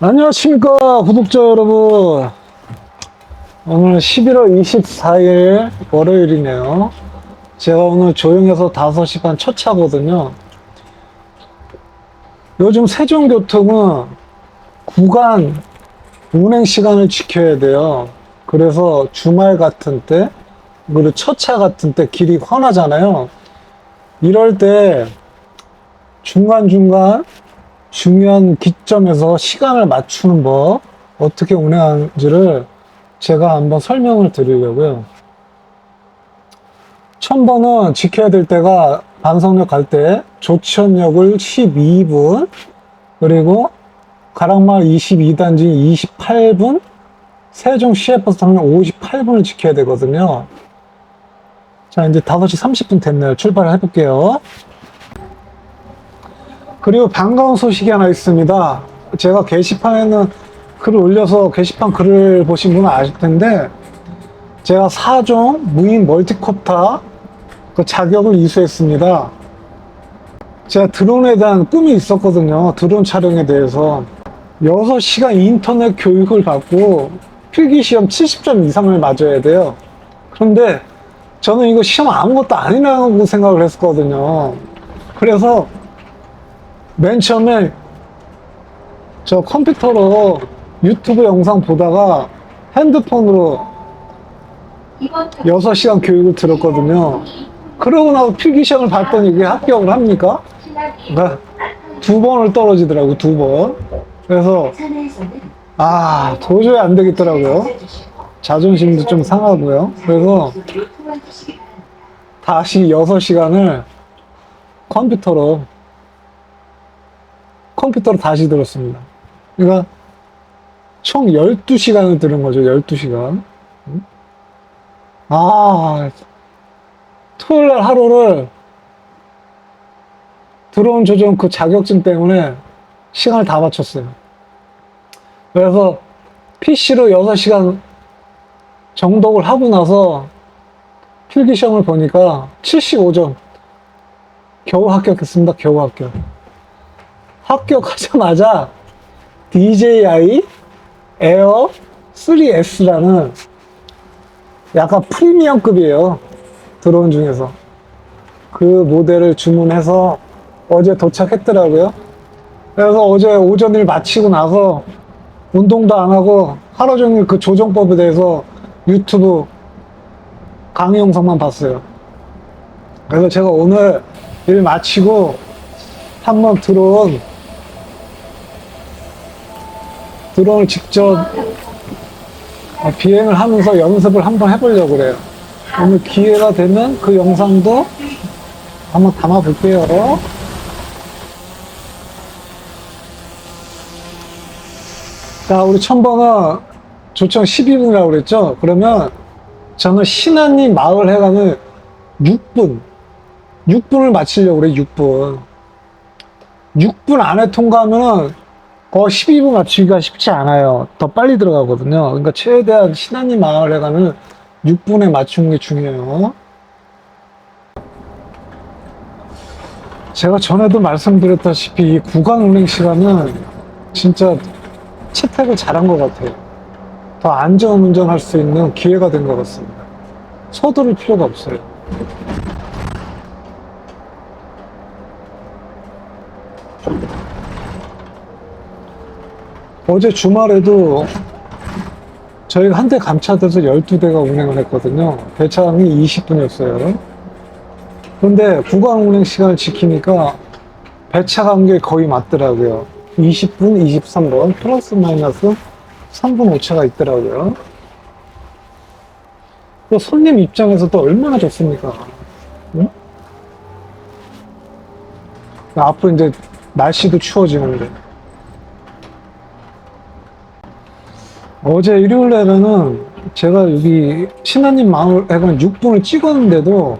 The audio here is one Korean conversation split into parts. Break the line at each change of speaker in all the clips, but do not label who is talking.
안녕하십니까 구독자 여러분. 오늘 11월 24일 월요일이네요. 제가 오늘 조용해서 5시 반 첫 차거든요. 요즘 세종교통은 구간 운행 시간을 지켜야 돼요. 그래서 주말 같은 때 그리고 첫 차 같은 때 길이 훤하잖아요. 이럴 때 중간중간 중요한 기점에서 시간을 맞추는 법, 어떻게 운행하는지를 제가 한번 설명을 드리려고요. 1000번은 지켜야 될 때가 반성역 갈 때 조천역을 12분, 그리고 가락마을 22단지 28분, 세종 시외버스 터미널 58분을 지켜야 되거든요. 자, 이제 5시 30분 됐네요. 출발을 해볼게요. 그리고 반가운 소식이 하나 있습니다. 제가 게시판에는 글을 올려서 게시판 글을 보신 분은 아실 텐데, 제가 4종 무인 멀티콥터 그 자격을 이수했습니다. 제가 드론에 대한 꿈이 있었거든요. 드론 촬영에 대해서. 6시간 인터넷 교육을 받고 필기 시험 70점 이상을 맞아야 돼요. 그런데 저는 이거 시험 아무것도 아니라고 생각을 했었거든요. 그래서 맨 처음에 저 컴퓨터로 유튜브 영상 보다가 핸드폰으로 6시간 교육을 들었거든요. 그러고 나서 필기시험을 봤더니 이게 합격을 합니까? 그러니까 두 번을 떨어지더라고, 두 번. 그래서, 아, 도저히 안 되겠더라고요. 자존심도 좀 상하고요. 그래서 다시 6시간을 컴퓨터로 컴퓨터로 다시 들었습니다. 그러니까 총 12시간을 들은 거죠. 12시간. 아, 토요일 날 하루를 들어온 조정 그 자격증 때문에 시간을 다 바쳤어요. 그래서 PC로 6시간 정독을 하고 나서 필기 시험을 보니까 75점. 겨우 합격했습니다. 겨우 합격. 합격하자마자 DJI 에어 3S라는 약간 프리미엄급이에요. 드론 중에서. 그 모델을 주문해서 어제 도착했더라고요. 그래서 어제 오전 일 마치고 나서 운동도 안 하고 하루 종일 그 조정법에 대해서 유튜브 강의 영상만 봤어요. 그래서 제가 오늘 일 마치고 한번 드론 드론을 직접 어, 비행을 하면서 연습을 한번 해보려고 그래요. 오늘 기회가 되면 그 영상도 한번 담아 볼게요. 자, 우리 천번은 조청 12분이라고 그랬죠? 그러면 저는 신안리 마을 해관을 6분, 6분을 마치려고 그래, 6분. 6분 안에 통과하면은 거 12분 맞추기가 쉽지 않아요. 더 빨리 들어가거든요. 그러니까 최대한 신안리 마을 해관을 6분에 맞추는 게 중요해요. 제가 전에도 말씀드렸다시피 이 구간 운행 시간은 진짜 채택을 잘한 것 같아요. 더 안전 운전할 수 있는 기회가 된 것 같습니다. 서두를 필요가 없어요. 어제 주말에도 저희가 한 대 감차돼서 12대가 운행을 했거든요. 배차량이 20분이었어요. 그런데 구간 운행 시간을 지키니까 배차 간격이 거의 맞더라고요. 20분, 23번, 플러스 마이너스 3분 오차가 있더라고요. 또 손님 입장에서도 얼마나 좋습니까? 응? 앞으로 이제 날씨도 추워지는데. 어제 일요일 날에는 제가 여기 신하님 마을 해관 6분을 찍었는데도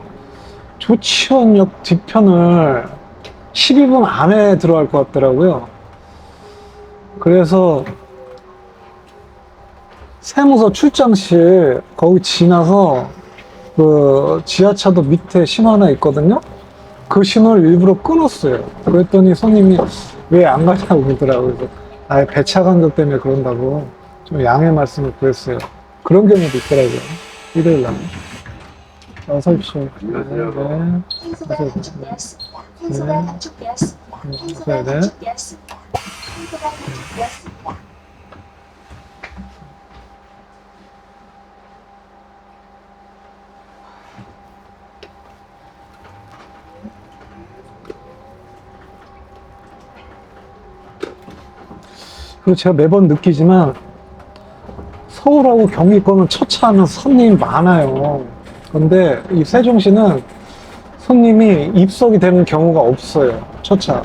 조치원역 뒤편을 12분 안에 들어갈 것 같더라고요. 그래서 세무서 출장실 거기 지나서 그 지하차도 밑에 신호 하나 있거든요. 그 신호를 일부러 끊었어요. 그랬더니 손님이 왜 안 가냐고 그러더라고요. 아예 배차 간격 때문에 그런다고 좀 양해 말씀을 구했어요. 그런 경우도 있더라고요. 일요일 날. 어서 오십시오. 네, 네.
생수가 단축되었습니다. 생수가 단축되었습니다. 생수가
네, 네.
단축되었습니다. 생수가 단축되었습니다.
그리고 제가 매번 느끼지만 서울하고 경기권은 첫차하면 손님이 많아요. 근데 이 세종시는 손님이 입석이 되는 경우가 없어요. 첫차.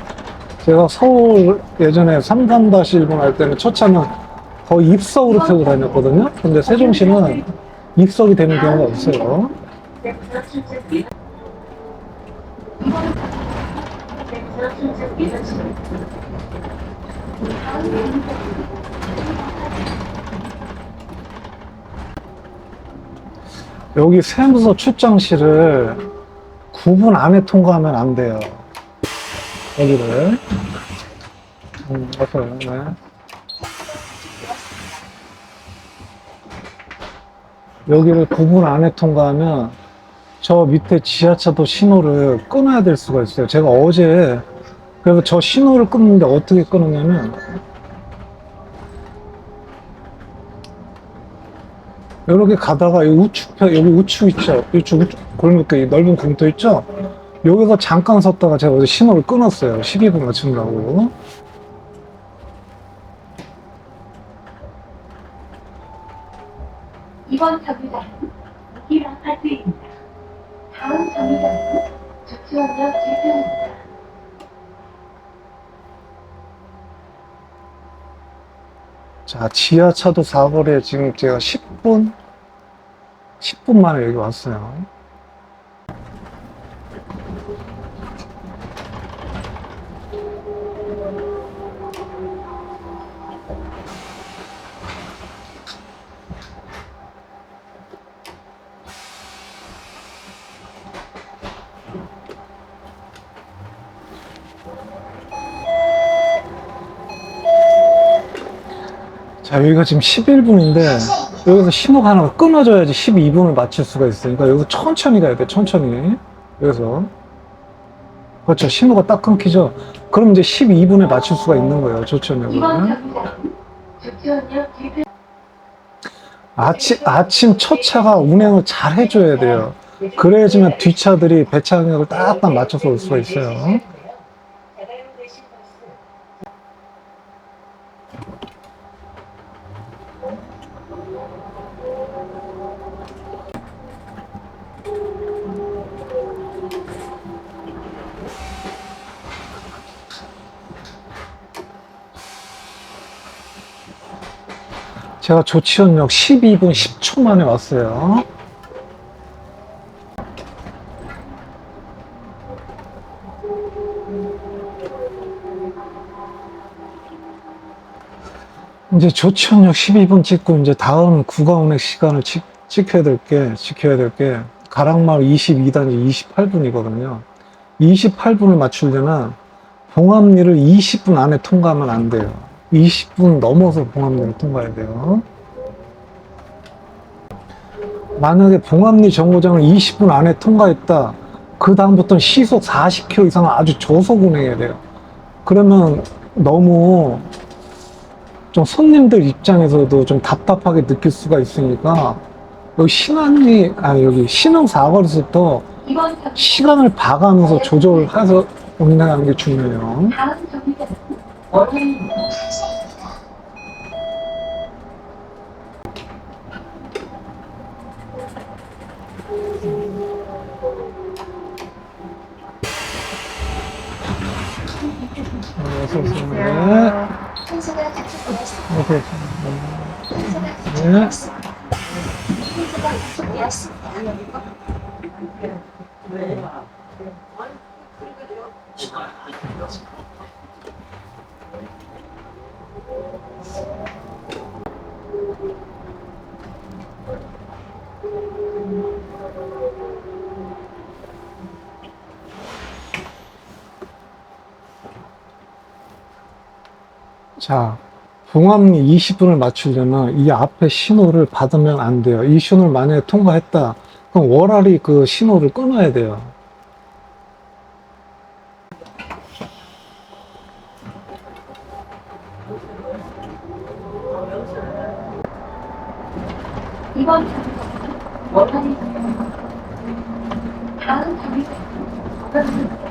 제가 서울 예전에 3-1번 할 때는 첫차는 거의 입석으로 타고 다녔거든요. 근데 세종시는 입석이 되는 경우가 없어요. 여기 세무서 출장실을 9분 안에 통과하면 안 돼요. 여기를. 음, 어서요. 네. 여기를 9분 안에 통과하면 저 밑에 지하차도 신호를 끊어야 될 수가 있어요. 제가 어제 그래서 저 신호를 끊는데 어떻게 끊었냐면 이렇게 가다가 이 우측편 여기 우측 있죠 우측 우측 골목길 이 넓은 공터 있죠 여기서 잠깐 섰다가 제가 어제 신호를 끊었어요 12분 맞춘다고
이번 정류장은 길 아파트입니다. 다음 정류장은 조치원역 길편입니다.
자 지하차도 사거리에 지금 제가 10분? 10분 만에 여기 왔어요 자, 여기가 지금 11분인데, 여기서 신호가 하나 끊어져야지 12분을 맞출 수가 있으니까, 여기서 천천히 가야 돼, 천천히. 여기서. 그렇죠. 신호가 딱 끊기죠. 그럼 이제 12분에 맞출 수가 있는 거예요,
조치원역 길편
아침, 아침 첫 차가 운행을 잘 해줘야 돼요. 그래야지만 뒷차들이 배차 간격을 딱딱 맞춰서 올 수가 있어요. 제가 조치원역 12분 10초 만에 왔어요. 이제 조치원역 12분 찍고 이제 다음 구가 운행 시간을 지, 지켜야 될 게, 지켜야 될 게 가락마을 22단지 28분이거든요. 28분을 맞추려면 봉합리를 20분 안에 통과하면 안 돼요. 20분 넘어서 봉합리를 통과해야 돼요. 만약에 봉합리 정거장을 20분 안에 통과했다. 그 다음부터는 시속 40km 이상 아주 저속 운행해야 돼요. 그러면 너무 좀 손님들 입장에서도 좀 답답하게 느낄 수가 있으니까 여기 신안리 아 여기 신흥 사거리부터
정류장
시간을 봐가면서 조절을 해서 운행하는 게 중요해요.
정류장은 월요일입니다.
네. 네. 네.
단축되었습니다.
자 봉암리 20분을 맞추려면 이 앞에 신호를 받으면 안 돼요. 이 신호를 만약에 통과했다. 그럼 월알이 그 신호를 끊어야 돼요.
이번 원활히 다음 장면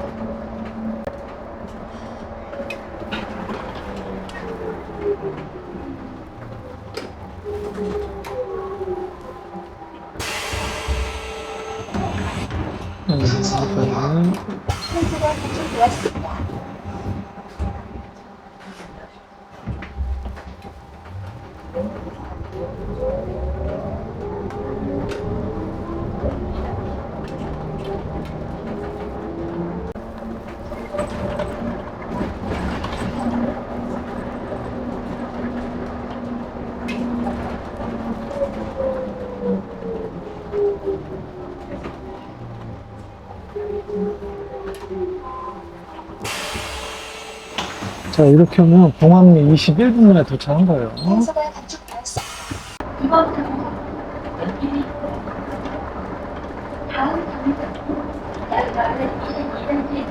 자 이렇게 하면 봉암리 21분 만에 도착한 거예요.
현수가 구축되었습니다. 이번 장면 연필이 다음 장면 날마을 22단지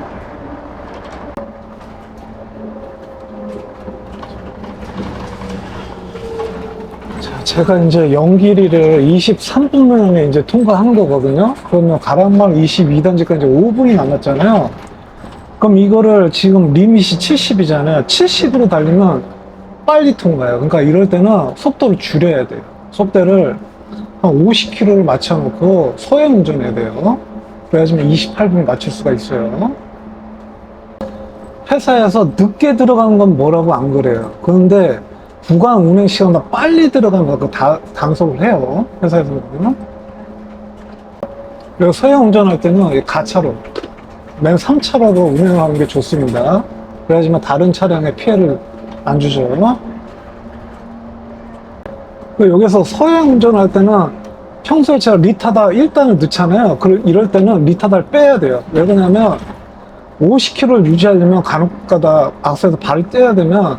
자, 제가 이제 연길이를 23분 만에 이제 통과하는 거거든요. 그러면 가랑말 22단지까지 5분이 남았잖아요. 그럼 이거를 지금 리밋이 70이잖아요. 70으로 달리면 빨리 통과해요. 그러니까 이럴 때는 속도를 줄여야 돼요. 속도를 한 50km를 맞춰놓고 소형 운전해야 돼요. 그래야지만 28분 맞출 수가 있어요. 회사에서 늦게 들어간 건 뭐라고 안 그래요. 그런데 구간 운행 시간보다 빨리 들어가면 그 다, 단속을 해요. 회사에서는. 그리고 소형 운전할 때는 이 가차로, 맨 3차로로 운행하는 게 좋습니다. 그래야지만 다른 차량에 피해를 안 주죠. 여기서 소형 운전할 때는 평소에 제가 리타다 1단을 넣잖아요. 그 이럴 때는 리타다를 빼야 돼요. 왜 그러냐면 50km를 유지하려면 간혹가다 악셀에서 발을 떼야 되면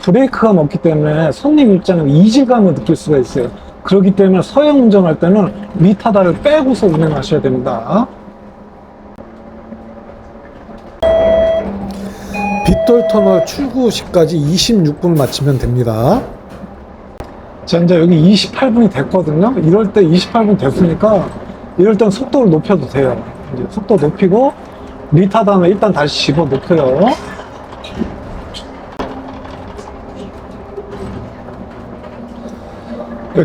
브레이크가 없기 때문에 손님 입장에 이질감을 느낄 수가 있어요. 그렇기 때문에 서형 운전할 때는 리타다를 빼고서 운행하셔야 됩니다. 빗돌터널 출구 시까지 26분 맞추면 됩니다. 자, 이제 여기 28분이 됐거든요. 이럴 때 28분 됐으니까 이럴 땐 속도를 높여도 돼요. 이제 속도 높이고 리타 다음에 일단 다시 집어 넣고요.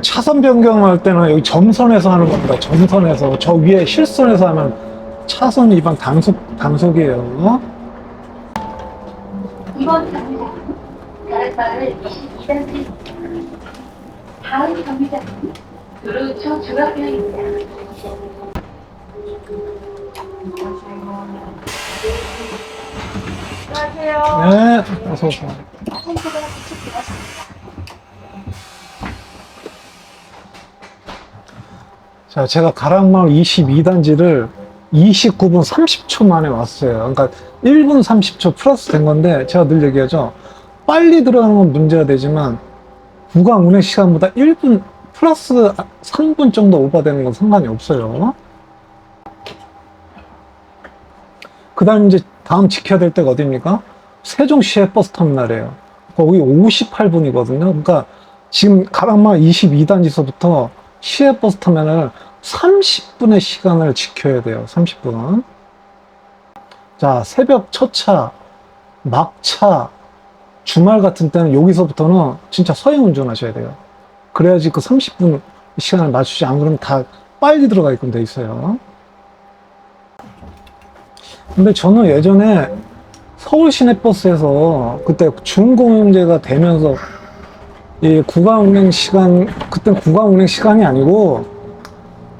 차선 변경할 때는 여기 점선에서 하는 겁니다. 점선에서 저 위에 실선에서 하면 차선 위반 단속 단속이에요.
이번 장면 날마을 22단지 다음 장면 도로초 중앙교입니다.
네, 어서 오세요. 자, 제가 가락마을 22단지를 29분 30초 만에 왔어요. 그러니까 1분 30초 플러스 된 건데, 제가 늘 얘기하죠. 빨리 들어가는 건 문제가 되지만, 구간 운행 시간보다 1분 플러스 3분 정도 오버되는 건 상관이 없어요. 그 다음 이제 다음 지켜야 될 때가 어디입니까? 세종시의 버스 터미널이에요. 거기 58분이거든요. 그러니까 지금 가락마 22단지서부터 시외 버스 터미널 30분의 시간을 지켜야 돼요. 30분. 자, 새벽 첫 차, 막차, 주말 같은 때는 여기서부터는 진짜 서행 운전하셔야 돼요. 그래야지 그 30분 시간을 맞추지 안 그러면 다 빨리 들어가 있게끔 돼 있어요. 근데 저는 예전에 서울 시내버스에서 그때 준공영제가 되면서 이 구간 운행 시간 그때 구간 운행 시간이 아니고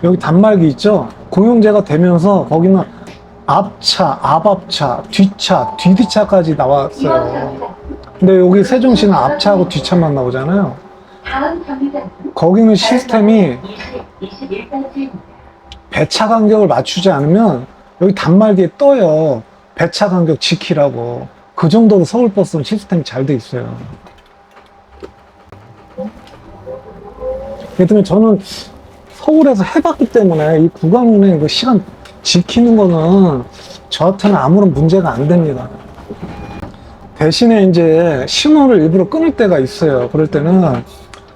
여기 단말기 있죠 공영제가 되면서 거기는 앞차, 앞앞차, 뒷차, 뒤뒤차까지 나왔어요. 근데 여기 세종시는 앞차하고 뒷차만 나오잖아요. 거기는 시스템이
20, 21단지입니다.
배차 간격을 맞추지 않으면 여기 단말기에 떠요. 배차 간격 지키라고. 그 정도로 서울버스는 시스템이 잘 돼 있어요. 그렇기 때문에 저는 서울에서 해봤기 때문에 이 구간 운행 그 시간 지키는 거는 저한테는 아무런 문제가 안 됩니다. 대신에 이제 신호를 일부러 끊을 때가 있어요. 그럴 때는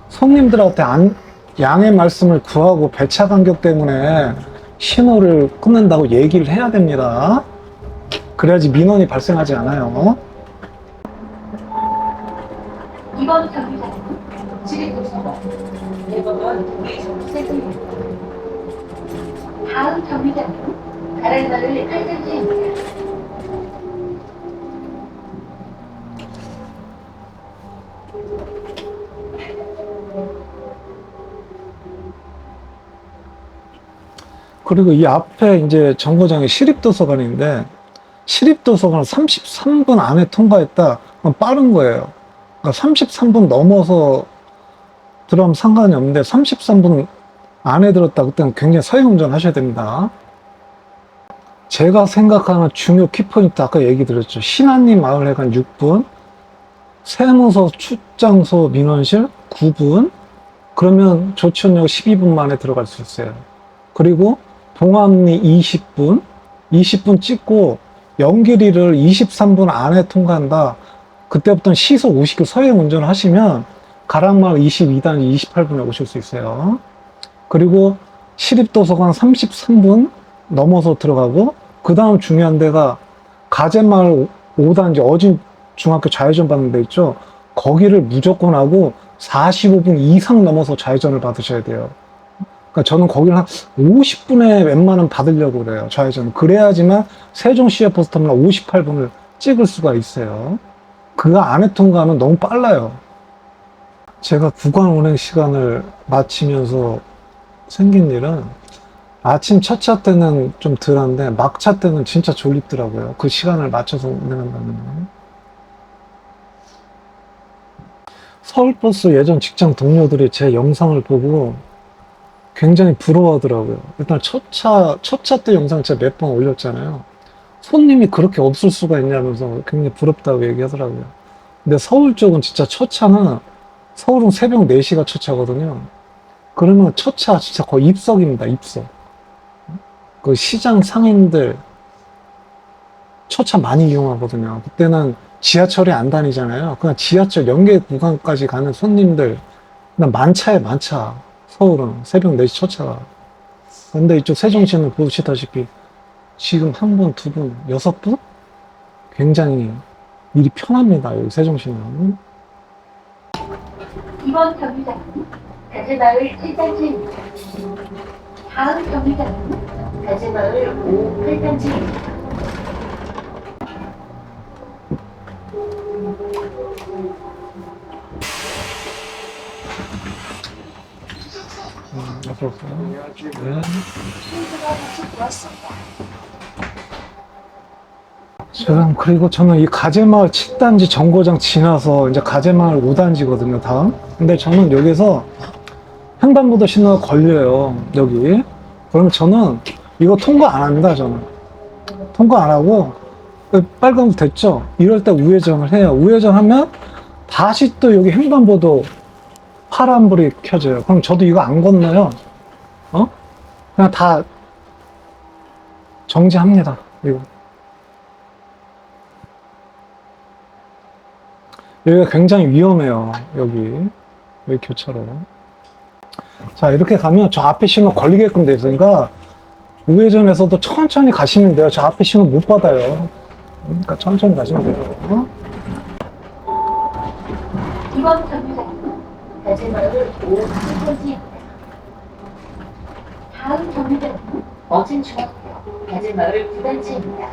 손님들한테 안, 양해 말씀을 구하고 배차 간격 때문에 신호를 끊는다고 얘기를 해야 됩니다. 그래야지 민원이 발생하지 않아요.
이번 정류장은 지리도서관 대법원 동의정세입니다 다음 정류장은 가랄마을 팔단지입니다.
그리고 이 앞에 이제 정거장이 시립도서관인데 시립도서관을 33분 안에 통과했다. 그럼 빠른 거예요. 그러니까 33분 넘어서 들어가면 상관이 없는데 33분 안에 들었다. 그때는 굉장히 서행운전 하셔야 됩니다. 제가 생각하는 중요 키포인트 아까 얘기 드렸죠. 신안리 마을회관 6분, 세무서 출장소 민원실 9분, 그러면 조천역 12분 만에 들어갈 수 있어요. 그리고 동암리 20분, 20분 찍고 연길이를 23분 안에 통과한다. 그때부터는 시속 50km 서행 운전을 하시면 가락마을 22단 28분에 오실 수 있어요. 그리고 시립도서관 33분 넘어서 들어가고 그 다음 중요한 데가 가재마을 5단지 어진 중학교 좌회전 받는 데 있죠. 거기를 무조건 하고 45분 이상 넘어서 좌회전을 받으셔야 돼요. 그러니까 저는 거기를 한 50분에 웬만하면 받으려고 그래요. 좌회전. 그래야지만 세종시외 버스터미널 58분을 찍을 수가 있어요. 그 안에 통과하면 너무 빨라요. 제가 구간 운행 시간을 마치면서 생긴 일은 아침 첫 차 때는 좀 덜한데 막차 때는 진짜 졸립더라고요. 그 시간을 맞춰서 운행한다면. 서울버스 예전 직장 동료들이 제 영상을 보고 굉장히 부러워하더라고요. 일단 첫 차, 첫 차 때 영상 제가 몇 번 올렸잖아요. 손님이 그렇게 없을 수가 있냐면서 굉장히 부럽다고 얘기하더라고요. 근데 서울 쪽은 진짜 첫 차는 서울은 새벽 4시가 첫 차거든요. 그러면 첫 차 진짜 거의 입석입니다, 입석. 그 시장 상인들 첫 차 많이 이용하거든요. 그때는 지하철이 안 다니잖아요. 그냥 지하철 연계 구간까지 가는 손님들, 그냥 만차에 만차. 서울은 새벽 4시 첫 차가. 근데 이쪽 세종시는 보시다시피 지금 한 분, 두 분, 여섯 분? 굉장히 일이 편합니다. 여기 세종시는.
이번 정류장은 가재마을 7단지입니다. 다음 정류장은 가재마을 5, 8단지입니다.
음, 어서 그리고 저는 이 가재마을 7단지 정거장 지나서 이제 가재마을 5단지거든요, 다음. 근데 저는 여기서 횡단보도 신호가 걸려요, 여기. 그러면 저는 이거 통과 안 합니다, 저는. 통과 안 하고, 그 빨간불 됐죠? 이럴 때 우회전을 해요. 우회전하면 다시 또 여기 횡단보도 파란불이 켜져요. 그럼 저도 이거 안 건너요. 어? 그냥 다 정지합니다. 이거. 여기가 굉장히 위험해요. 여기. 여기 교차로. 자, 이렇게 가면 저 앞에 신호 걸리게끔 돼 있으니까 우회전에서도 천천히 가시면 돼요. 저 앞에 신호 못 받아요. 그러니까 천천히 가시면 돼요. 어?
이번 정류장은 가재마을 5, 8단지입니다. 다음 정류장은 어진 중학교 가재마을 9단지입니다.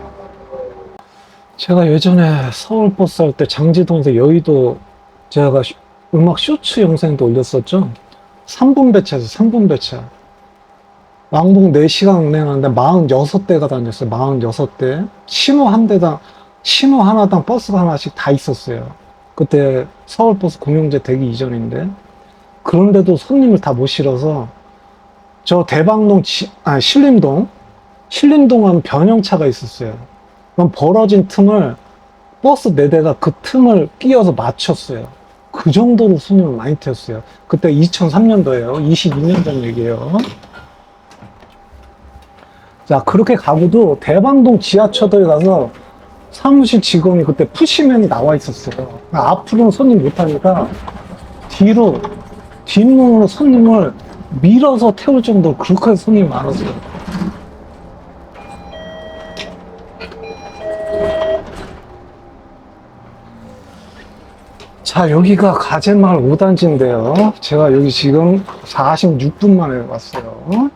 제가 예전에 서울 버스 할 때 장지동에서 여의도 제가 쇼- 음악 쇼츠 영상도 올렸었죠. 3분 배차에서 3분 배차. 왕복 4시간 운행하는데 46대가 다녔어요. 46대. 신호 한 대당, 신호 하나당 버스가 하나씩 다 있었어요. 그때 서울버스 공영제 되기 이전인데. 그런데도 손님을 다 못 실어서 저 대방동, 지- 아, 신림동, 신림동 하면 변형차가 있었어요. 그럼 벌어진 틈을 버스 네 대가 그 틈을 끼어서 맞췄어요. 그 정도로 손님을 많이 태웠어요. 그때 2003년도예요. 22년 전 얘기예요. 자, 그렇게 가고도 대방동 지하철에 가서 사무실 직원이 그때 푸시맨이 나와 있었어요. 앞으로는 손님 못 타니까 뒤로, 뒷문으로 손님을 밀어서 태울 정도로 그렇게 손님이 많았어요. 자, 여기가 가재마을 5단지인데요. 제가 여기 지금 46분 만에 왔어요.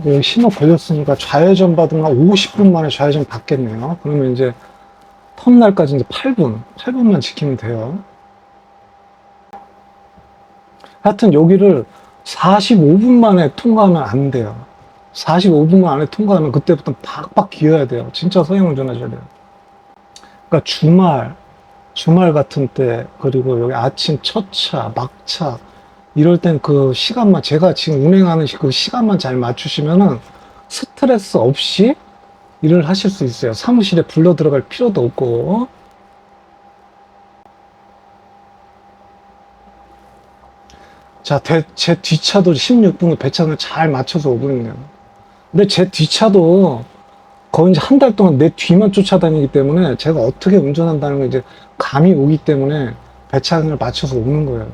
이제 신호 걸렸으니까 좌회전 받으면 한 50분 만에 좌회전 받겠네요. 그러면 이제 터미널까지 이제 8분, 8분만 지키면 돼요. 하여튼 여기를 45분 만에 통과하면 안 돼요. 45분 안에 통과하면 그때부터 박박 기어야 돼요. 진짜 서행 운전하셔야 돼요. 그러니까 주말, 주말 같은 때, 그리고 여기 아침 첫 차, 막차, 이럴 땐 그 시간만, 제가 지금 운행하는 시- 그 시간만 잘 맞추시면은 스트레스 없이 일을 하실 수 있어요. 사무실에 불러 들어갈 필요도 없고. 자, 대- 제 뒷차도 16분을 배차를 잘 맞춰서 오고 있네요. 근데 제 뒷차도 거의 이제 한 달 동안 내 뒤만 쫓아다니기 때문에 제가 어떻게 운전한다는 걸 이제 감이 오기 때문에 배차를 맞춰서 오는 거예요.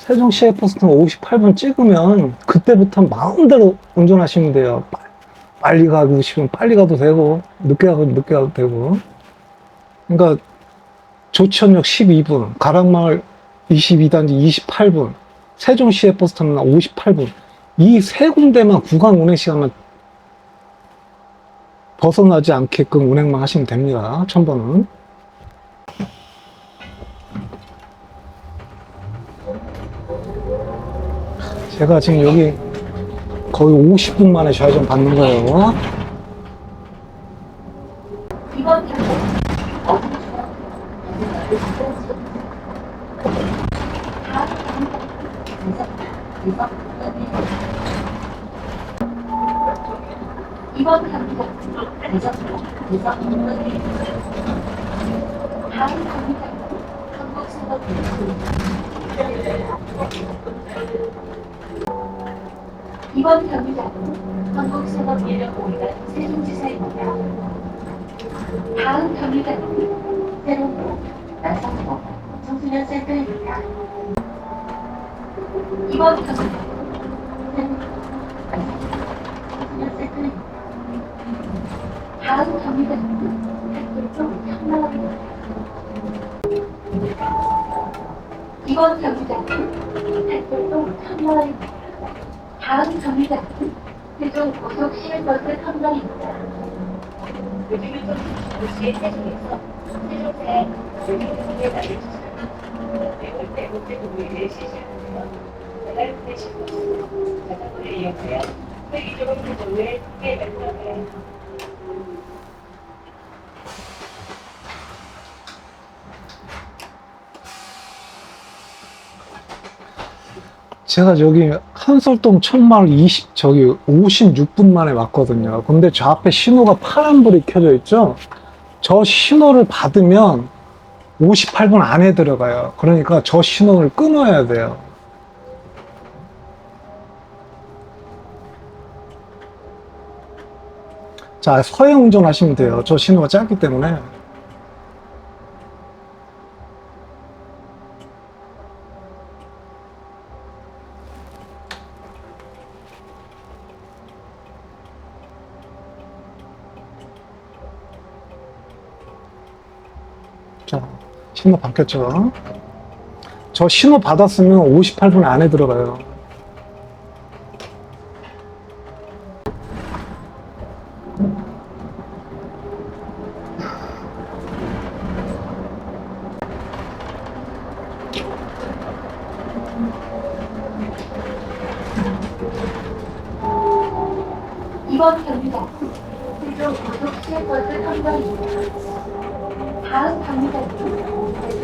세종 시외 버스는 58분 찍으면 그때부터 마음대로 운전하시면 돼요. 빠- 빨리 가고 싶으면 빨리 가도 되고 늦게 가고 늦게 가도 되고. 그러니까 조천역 12분, 가락마을 22단지 28분, 세종 시외 버스 터미널 58분. 이 세 군데만 구간 운행 시간만 벗어나지 않게끔 운행만 하시면 됩니다. 천번은. 제가 지금 여기 거의 50분 만에 좌회전 받는 거예요.
이번 경우 어진 중앙 안전마을 구단지 다음 경우 이번 경우 대전 대전 다음 경우 한국선거 이번 경유장은 한국산업인력 공단 세종지사입니다. 다음 경유장은 새로운 나성고 청소년 센터입니다. 이번 경유장은 새로운 나성고 청소년 센터입니다. 다음 경유장은 학교쪽 청라입니다. 이번 경유장은 학교쪽 청라입니다. 다음 정류장은 세종 고속 시외버스 터미널입니다. 요즘은 좀 도시의 세종에서 세종차에 요즘에 나를 매월 때 도로에 시시하는데요. 배달 대신 버스, 자전거를 이용하여 회기적으로 도로에 크게 발전해요.
제가 저기 한솔동 천마을 20 저기 56분 만에 왔거든요. 근데 저 앞에 신호가 파란불이 켜져 있죠. 저 신호를 받으면 58분 안에 들어가요. 그러니까 저 신호를 끊어야 돼요. 자, 서행 운전하시면 돼요. 저 신호가 짧기 때문에. 신호 바뀌었죠. 저 신호 받았으면 58분 안에 들어가요.
이번 강의가 있습니다.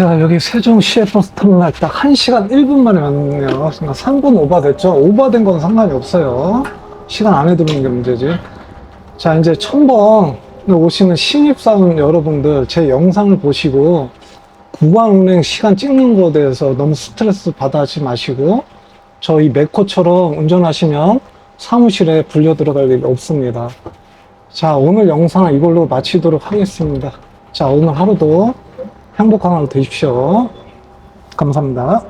자, 여기 세종 시외버스 터미널 딱 1시간 1분 만에 왔네요. 그러니까 3분 오버됐죠? 오버된 건 상관이 없어요. 시간 안에 들어오는 게 문제지. 자, 이제 천번 오시는 신입사원 여러분들 제 영상을 보시고 구간 운행 시간 찍는 거에 대해서 너무 스트레스 받아 하지 마시고 저희 메코처럼 운전하시면 사무실에 불려 들어갈 일이 없습니다. 자, 오늘 영상은 이걸로 마치도록 하겠습니다. 자, 오늘 하루도 행복한 하루 되십시오. 감사합니다.